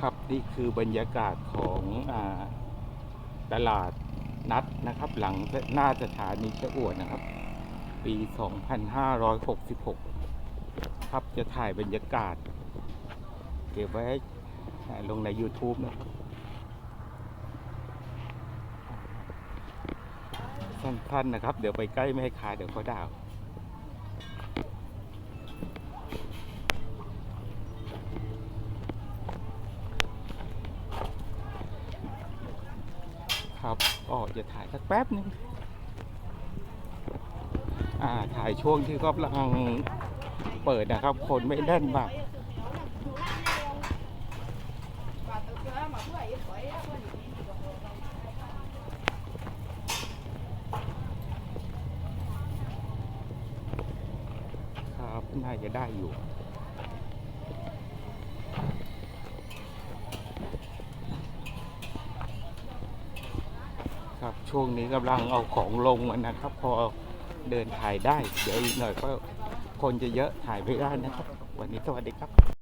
ครับนี่คือบรรยากาศของอตลาดนัดนะครับ หลังหน้าสถานีเจ้าอวดนะครับ ปี 2566 ครับจะถ่ายบรรยากาศ เก็บไว้ลงใน YouTube นะครับสั้นๆนะครับ เดี๋ยวไปใกล้ไม่ให้คายเดี๋ยวเขาด่า ครับ ก็จะถ่ายสักแป๊บนึงอ่าถ่ายช่วงที่กำลังเปิดนะครับ คนไม่แน่นมากครับน่าจะได้อยู่ ครับช่วงนี้กำลังเอาของลงนะครับ พอเดินถ่ายได้ เดี๋ยวอีกหน่อยก็คนจะเยอะถ่ายไม่ได้นะครับ วันนี้สวัสดีครับ